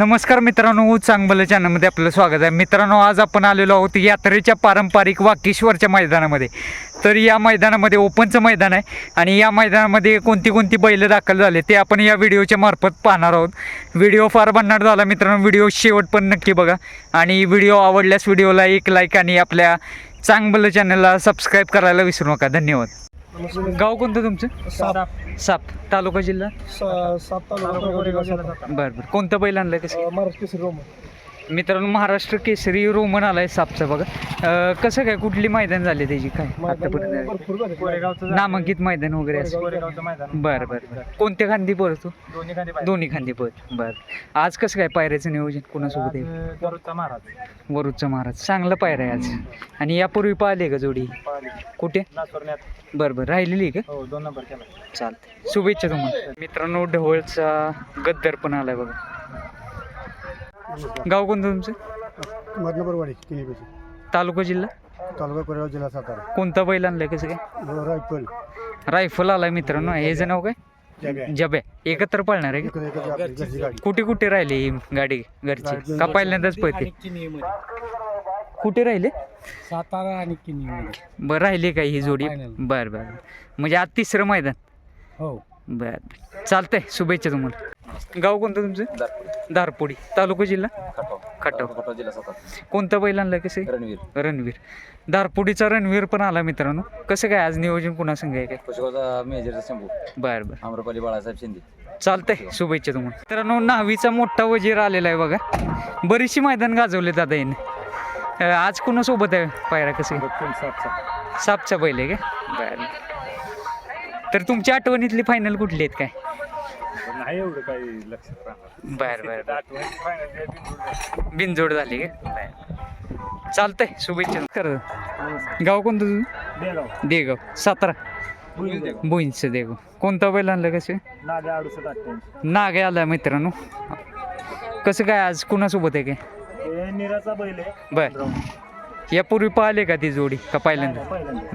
नमस्कार मित्रांनो चांगलं चॅनलमध्ये आपलं स्वागत आहे. मित्रांनो आज आपण आलेलो आहोत यात्रेच्या पारंपरिक वाकेश्वरच्या मैदानामध्ये. तर या मैदानामध्ये ओपनचं मैदान आहे आणि या मैदानामध्ये कोणती कोणती बैलं दाखल झाले ते आपण या व्हिडिओच्या मार्फत पाहणार आहोत. व्हिडिओ फार भन्नाट झाला मित्रांनो व्हिडिओ शेवट पण नक्की बघा. आणि व्हिडिओ आवडल्यास व्हिडिओला एक लाईक आणि आपल्या चांगलं चॅनलला सबस्क्राईब करायला विसरू नका. धन्यवाद. गाव कोणतं तुमचं? सात साप. तालुका जिल्हा? सात तालुका बरं बरं. कोणतं बैल आणलं कसं महाराष्ट्र केसरी रोमन. मित्रांनो महाराष्ट्र केसरी रोमन आलाय सापचा बघा. अं, कसं काय कुठली मैदान झाले त्याची? काय? आतापर्यंत भरपूर झाले. कोरेगावचं नामांकित मैदान वगैरे असं. कोरेगावचं मैदान. बरं बरं बरं. कोणत्या खांदी पळतो दोन्ही खाली दोन्ही खांदी पळत बरं. आज कसं काय पायऱ्याचं नियोजन कोणासोबत आहे? गरुडचा महाराज. वरुडचा महाराज. चांगलं पायरा आहे आज. आणि यापूर्वी पाहिले का जोडी? कुठे? बरं बरं. राहिलेली आहे का? हो दोन नंबर केला चालते शुभेच्छा तुम्हाला. मित्रांनो ढवळचा गद्दर पण आलाय बघा. गाव कोणतं तुमचं? मधनपरवाडी तिन्ही पैसे तालुका जिल्हा? तालुका कोरेगाव जिल्हा सातारा. कोणता बैल आणलाय कसं काय? रायफल. रायफल आलाय मित्रांनो. हे जे नाव काय? जब्या. एकत्र पळणार आहे का? घरची गाडी. कुठे कुठे राहिले ही गाडी घरची? का पहिल्यांदाच पळते? कुठे राहिले? सातारा आणि किनी बरं राहिले काय ही जोडी? Final. बर बर. म्हणजे आज तिसरं मैदान. हो. बर. चालतंय शुभेच्छा तुम्हाला. गाव कोणतं तुमचं? दारपोडी. तालुका जिल्हा? खटाव. खटाव. जिल्हा सातारा. कोणता बैल आणलाय कसं रणवीर. रणवीर. दारपोडीचा रणवीर पण आला मित्रांनो. कसं काय आज नियोजन कुणा संघ आहे काय? बर बर. आम्रपाली बाळासाहेब शिंदे. चालतंय शुभेच्छा तुम्हाला. मित्रांनो न्हावीचा मोठा वजीर आलेला आहे बघा. बरीचशी मैदान गाजवले दादा याने. आज कुणासोबत आहे पायरा कसं? सापचा बैल आहे का? बरं. तर तुमच्या आठवणीतली फायनल कुठली आहेत काय? नाही एवढं काही लक्षात राहणार बर बर बर. बिनजोड झाली. का? बर. चालतंय शुभेच्छा. कर गाव कोणतं तुझं? देगाव. सातारा. बोईंचं देगाव. कोणता बैल आणलं कसं? नागा अडुसष्ट अठ्ठ्याऐंशी. नागे आला मित्रांनो. कसं काय आज कुणासोबत आहे काय? हे निराचा बैल आहे. बर. यापूर्वी पाहिले का ती जोडी? का पहिल्यांदा?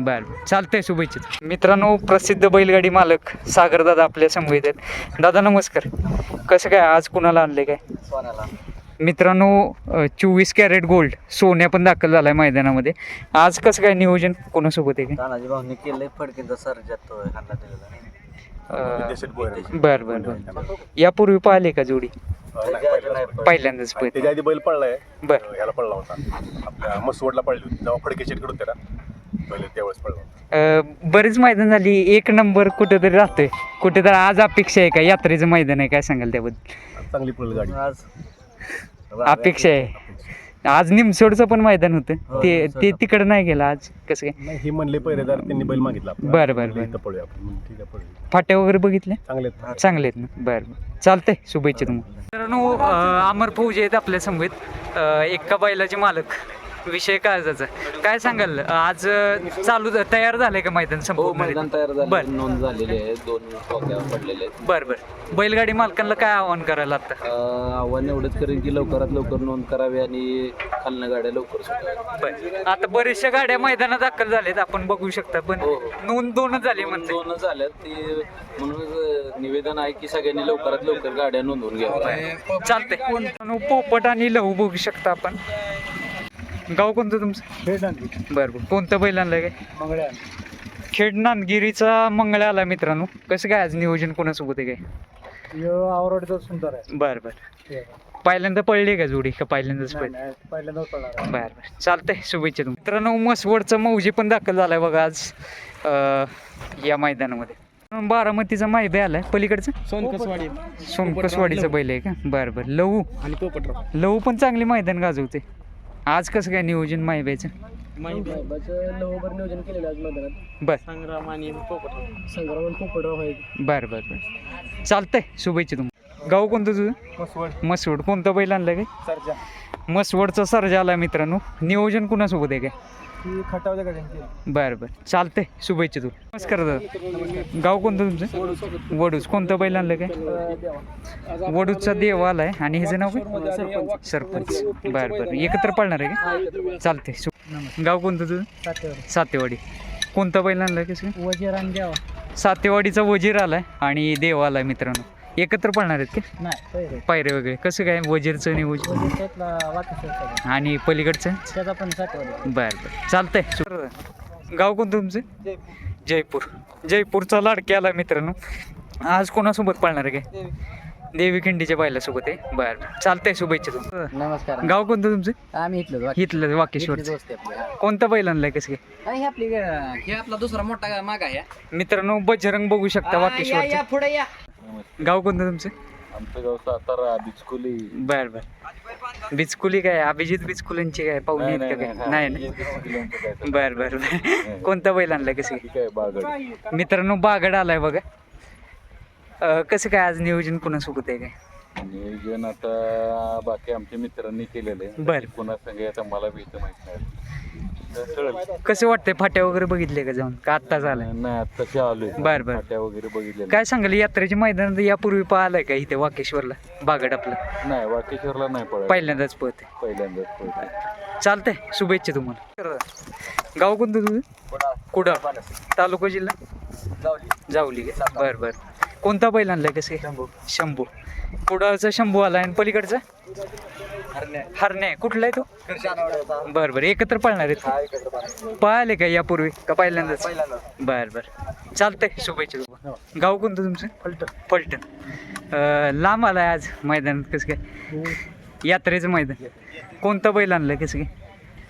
बर चालतंय शुभेच्छा. मित्रांनो प्रसिद्ध बैलगाडी मालक सागर दादा आपल्यासमोर आहेत. दादा नमस्कार. कसं काय आज कुणाला आणले काय? सोन्याला. मित्रांनो चोवीस कॅरेट गोल्ड सोन्या पण दाखल झालाय मैदानामध्ये. आज कसं काय नियोजन कोणासोबत आहे काय? बर बर बर. यापूर्वी पाहिले का जोडी? पहिल्यांदाच त्याच्या पहिलं आधी बैल पडलाय. बर. ह्याला पडला होता. आपल्या मसवडला पडली होती जेव्हा फडके शेटकडून त्याला. पहिले त्यावेळेस पडला होता. अं, बरीच मैदान झाली. एक नंबर कुठेतरी राहतोय. कुठेतरी आज अपेक्षा आहे का? यात्रेचं मैदान आहे काय सांगाल त्याबद्दल? चांगली पडली गाडी आज अपेक्षा आहे. आज निमसोडचं पण मैदान होतं. हो, ते. ते तिकडे नाही गेलं आज. कसं काय? नाही हे म्हणले पहिरेदार त्यांनी बैल मागितला आपला. बरं, बरं, म्हणले बरं. इथं पळूया आपण. म्हणलं, ठीक आहे पळूया. फाट्या वगैरे बघितल्या? चांगले आहेत. चांगले आहेत ना. बरं बरं. चालतंय शुभेच्छा तुम्हाला. मित्रांनो अं, अमर फौजी आहेत आपल्या समवेत अं, एका बैलाचे मालक. विषय काय त्याचा? काय सांगाल? आज चालू तयार झालंय का मैदान हो संपूर्ण मैदान तयार झाले बर. नोंद झालेली आहे. दोन पडलेले आहेत. बर बर. बैलगाडी मालकांना काय आव्हान करायला आता? अं, आव्हान एवढंच करेन की लवकरात लवकर नोंद करावी आणि खालनं गाड्या लवकर सुटाव्या बर. आता बऱ्याचशा गाड्या मैदानात दाखल झाल्यात आपण बघू शकता पण हो, हो. नोंद दोनच झाली म्हणते दोनच झाल्यात. ते म्हणूनच अं, निवेदन आहे की सगळ्यांनी लवकरात लवकर गाड्या नोंदवून घ्याव्या चालतंय. मित्रांनो, पोपट आणि लहू बघू शकता आपण. गाव कोणतं तुमचं? बरं बरं. कोणतं बैल आणलं काय? मंगळ्या खेड नांदगिरीचा मंगळा आला मित्रांनो. कसं काय आज नियोजन कोणासोबत आहे काय? यो सुंदर आहे. बरं बरं. पहिल्यांदा पडली का जोडी? का पहिल्यांदाच नाही, पडली नाही, पहिल्यांदाच पडणार आहे. बरं बरं. चालतंय शुभेच्छा तुम्ही मित्रांनो मसवडचा मौजी पण दाखल झालाय बघा आज अं, या मैदानामध्ये. बारामतीचा माहिती आलाय पलीकडचं? सोनकसवाडी. सोमकसवाडीचं बैल आहे का? बरं बरं. लहू. आणि पोपटराव लहू पण चांगली मैदान गाजवते आज कसं काय नियोजन माहिबायचं लवकर नियोजन केलेलं आज मैदानात. बर. संग्राम आणि संग्राम आणि पोपटराव आहे बर बर बर. चालतंय शुभेच्छा तुम्हाला. गाव कोणतं तुझं? मसवड मसवड कोणता बैल आणलं काय? सरजा. मसवडचा सर्जा आला मित्रांनो. नियोजन कुणासोबत आहे काय? गाड्यांची बरं बरं. चालतंय. शुभेच्छा तू नमस्कार दादा. गाव कोणतं तुमचं? वडूज कोणतं बैल आणलं काय? वडूजचा देव. आलाय आणि ह्याचं नाव काय? सरपंच. बरं बरं. एकत्र पळणार आहे का? चालतंय. शु- गाव कोणतं तुझं? सातेवाडी. कोणता बैल आणलाय कसं वजीर आणि देवा. सातेवाडीचा वजीर आलाय आणि देव आलाय मित्रांनो. एकत्र पळणार आहेत का? नाही पायरे वगैरे. कसं काय वजीरचं नियोजन आणि पलीकडचं? त्याचा पण बरं बरं. चालतंय. गाव कोणतं तुमचं? जयपूर. जयपूरचा लाडकी आला मित्रांनो. आज कोणासोबत पाळणार आहे काय? देवी. खिंडीच्या बायलासोबत आहे? बरं चालतंय शुभेच्छा तुमचं नमस्कार. गाव कोणतं तुमचं? आम्ही इथलं इथलं वाकेश्वर. कोणता बैल आणलाय कसं काय? हे आपली हे आपला दुसरा मोठा माग आहे. मित्रांनो बजरंग बघू शकता या वाकेश्वर पुढे या. गाव कोणतं तुमचं? आमचं गाव सातारा बिचकुली. बर बर. बिचकुली काय? अभिजित बिचकुलींची काय? पाहुणे आहेत का काय? नाही. ना? बर बर बर. कोणता बैल आणलाय कसं काय? काय बागड. मित्रांनो बागड आलाय बघा. अं, कसं काय आज नियोजन पुन्हा आहे काय? नियोजन आता बाकी आमच्या मित्रांनी केलेलं आहे. बर. पुन्हा संघ आता मला बी इथं माहीत नाही. कसं वाटतंय फाट्या वगैरे बघितले का जाऊन? का आत्ताच आलाय नाही आत्ताचे आलोय. बर, बर. फाट्या वगैरे बघितलेल्या काय सांगाल यात्रेच्या मैदानात यापूर्वी पाहिलाय का इथे वाकेश्वरला? बागड आपलं. नाही वाकेश्वरला नाही पहिल्यांदाच पळत पहिल्यांदाच पळत चालतंय शुभेच्छा तुम्हाला. गाव कोणतं तुझं? कुडा तालुका जिल्हा? जावली. का बर बर. कोणता बैल आणलाय कसं शंभू. शंभू. कुडाळचा शंभू आलाय आणि पलीकडचा? हरणे कुठला आहे तो? बर बर. एकत्र पळणार आहेत पळाले का यापूर्वी? का पहिल्यांदाच? बर बर. चालतंय. शुभेच्छा तुम्हाला. गाव कोणतं तुमचं? फलटण. फलटण. अं, लांब आलाय आज मैदानात कसं काय? यात्रेचं मैदान. कोणतं बैल आणलंय कसं काय?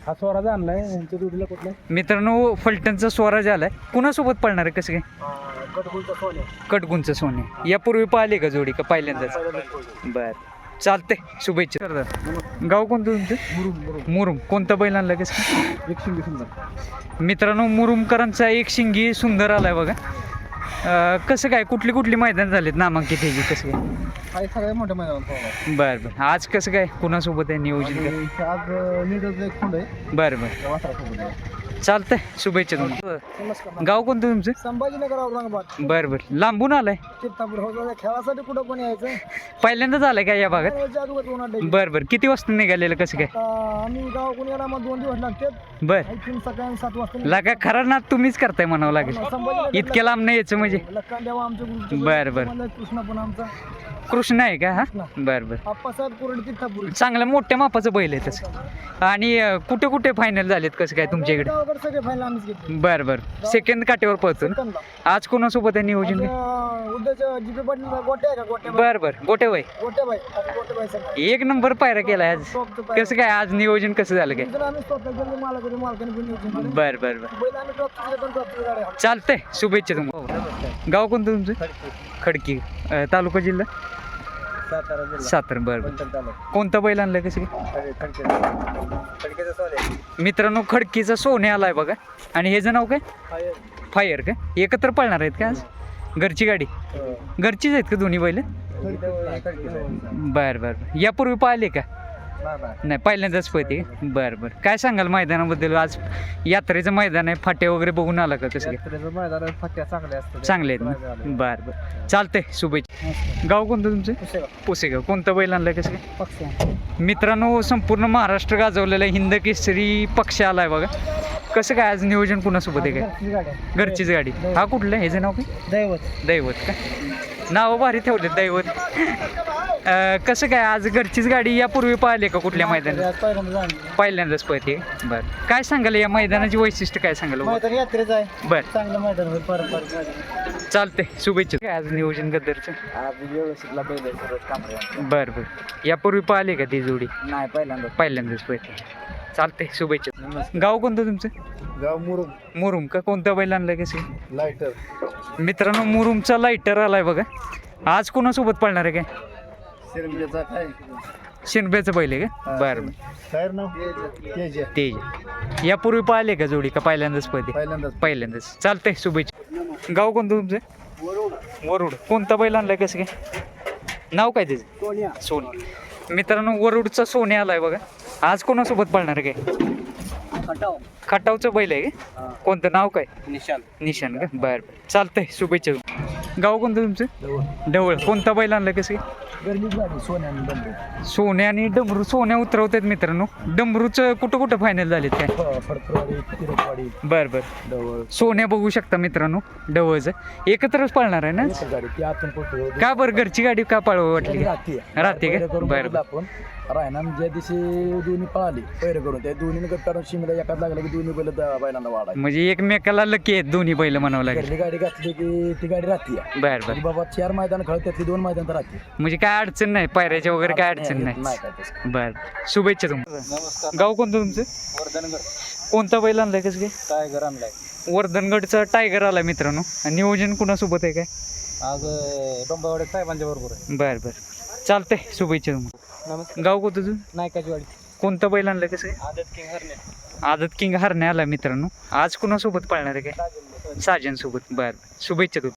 हा स्वराज आणलाय यांच्या दुडीला कुठला मित्रांनो फलटणचा स्वराज आलाय. कुणासोबत पळणार आहे कसं काय? कटकुलचा सोने कटगुंचं सोने यापूर्वी पाहिले का जोडी का पहिल्यांदाच? बर. चालतंय. शुभेच्छा. गाव कोणतं तुमचं? मुरुम कोणतं बैल आणलं कसं सुंदर. मित्रांनो मुरुमकरांचा एक शिंगी सुंदर आलाय बघा. कसं काय? कुठली कुठली मैदान झालेत? नामांकित ह्याची कसं काय? काही सगळ्या मोठ्या मैदानात बर बर. आज कसं काय? कुणासोबत आहे नियोजन काय? आज आहे. बरं बरं. चालतंय शुभेच्छा तुम्हाला. नमस्कार गाव कोणतं तुमचं? संभाजीनगर औरंगाबाद. बरं बरं. लांबून आलाय. हो खेळासाठी कुठं पण यायचं. पहिल्यांदाच आलाय का या भागात? बरं बरं. किती वाजता निघालेलं कसं काय? आता आम्ही गाव कोणी यायला मग दोन दिवस लागतात. बर. इथून सकाळी सात वाजता लागा खरा ना तुम्हीच करताय म्हणावं लागेल. इतक्या लांब नाही यायचं म्हणजे. बरं, बरं. कृष्णा पण आमचा. कृष्ण आहे का हा? बरं बरं. आप्पासाहेब कोरडे चित्तापूर चांगलं मोठ्या मापाचं बैल आहे तसं. आणि अं, कुठे कुठे फायनल झालेत कसं काय तुमच्या इकडे गावाकडे सगळे फायनल आम्हीच घेतले बरं बरं. सेकंड काटेवर पळतो ना त्यांना. आज कोणासोबत आहे नियोजन? काय? आज, उद्याच्या जिथे पाटील गोटे आहे का? गोटे बरं बरं. गोटे बाई. सगळं एक नंबर पायरा केलाय आज. टॉपचं. कसं काय आज नियोजन कसं झालं काय? जर आम्ही स्वतः गेलो मालकाने मालकाने पण नियोजन केलं. बरं बरं बरं. बैल आम्ही टॉपचं घेतो, टॉपचं गाडी हाकतो. चालतंय. शुभेच्छा तुम्हाला. गाव कोणतं तुमचं? खडकी. अं, तालुका जिल्हा? सातारा जिल्हा. सातारा बरं बरं पंचम तालुका. कोणतं बैल आणलं कसं काय खडके- खडके- खडकेचं सोले. मित्रांनो खडकीचा सोने आलाय बघा आणि ह्याचं नाव काय आहे. फायर का एकत्र पळणार आहेत का आज घरची गाडी हो. घरचीच आहेत का दोन्ही बैल खडके- खडकेचं आहे. बरं बरं यापूर्वी पाहिले का नाही, पहिल्यांदाच पळते. बरं बरं. काय सांगाल मैदानाबद्दल? आज यात्रेचं मैदान आहे फाटे वगैरे बघून आला का कसं. चांगले आहेत ना? बरं बरं. चालतंय शुभेच्छा. गाव कोणतं तुमचं? पुसेगाव. कोणतं बैल आणलं कसं काय? मित्रांनो संपूर्ण महाराष्ट्र गाजवलेला हिंद केसरी पक्ष आलाय बघा. कसं काय आज नियोजन कुणासोबत आहे काय. घरचीच गाडी हा कुठलं? ह्याचं नाव काय? दैवत. दैवत का? नावं भारी ठेवले दैवत. अं, कसं काय आज घरचीच गाडी यापूर्वी पाहिले का कुठल्या मैदानात? आज पहिल्यांदा जाणं. पहिल्यांदाच पळते. बरं. काय सांगाल या मैदानाची वैशिष्ट्य काय सांगाल? मैदान यात्रेचं आहे. बरं. चांगलं मैदान होईल पारंपरिक मैदान चालतंय. शुभेच्छा. काय आज नियोजन गद्दरचं? आज व्यवस्थितला सगळं कामरे बरं बरं. यापूर्वी पाहिले का ती जोडी? नाही पहिल्यांदा पहिल्यांदाच पळते. चालतंय शुभेच्छा. गाव कोणतं तुमचं? गाव मुरुम. मुरुम का? कोणता बैल आणलाय कसं लायटर. मित्रांनो मुरुमचा लाईटर आलाय बघा. आज कोणासोबत पळणार आहे काय? काय? शिनब्याचं बैल आहे का बरं बरं. टायर नाव? तेज आहे. तेज यापूर्वी पाहिले का जोडी का पहिल्यांदाच पळते? पहिल्यांदाच पहिल्यांदाच. चालतंय शुभेच्छा. गाव कोणतं तुमचं? वरुड. कोणता बैल आणलाय कसं काय? नाव काय त्याचं? सोनिया. सोने मित्रांनो वरुडचा सोने आलाय बघा. आज कोणासोबत पळणार आहे काय? खटाव. खटावचं बैल आहे का? कोणतं नाव काय? निशान. निशान का? बरं बरं. चालतंय शुभेच्छा. गाव कोणतं तुमचं? ढवळ. कोणता बैल आणलं कसं? सोन्या आणि डमरू. सोन्या उतरवतात मित्रांनो. डमरूचं कुठं कुठं फायनल झालेत काय? बर बर. डवळ सोन्या बघू शकता मित्रांनो. ढवळचं. एकत्रच पळणार आहे ना? एकच गाडी. ती आतून पडतो का बरं? घरची गाडी का पळवा वाटली? राहते. का? बरं, रायना ज्या दिवशी दोन्ही पळाली पैरे करून त्या दोन्ही गट काढून शिमीला एकाच लागला की दोन्ही बैल बैलांना वाढायची म्हणजे एकमेकाला लकी आहेत दोन्ही बैल म्हणावं लागेल. गाडी घातली की ती गाडी राहते बर बर. बाबा चार मैदान खेळ त्यातली दोन मैदान तर राहते म्हणजे काय अडचण नाही पायऱ्याच्या वगैरे काय अडचण नाही. नाही काय तसं. बर. शुभेच्छा तुम्हाला. गाव कोणतं तुमचं? वर्धनगड. कोणता बैल आणलाय कसं काय? टायगर आणलाय. वर्धनगडचा टायगर आला मित्रांनो. आणि नियोजन कुणासोबत आहे काय? आज डोंबावडे साहेबांच्या बरोबर आहे. बर बर. चालतंय शुभेच्छा तुम्हाला. नमस्कार. गाव कोणतं तुझं? नायकाची वाडी कोणतं बैल आणलं कसं काय? आदत किंग हरणे आदत किंग हरणे आला मित्रांनो. आज कुणासोबत पळणार आहे काय? साजन. सोबत बर शुभेच्छा तू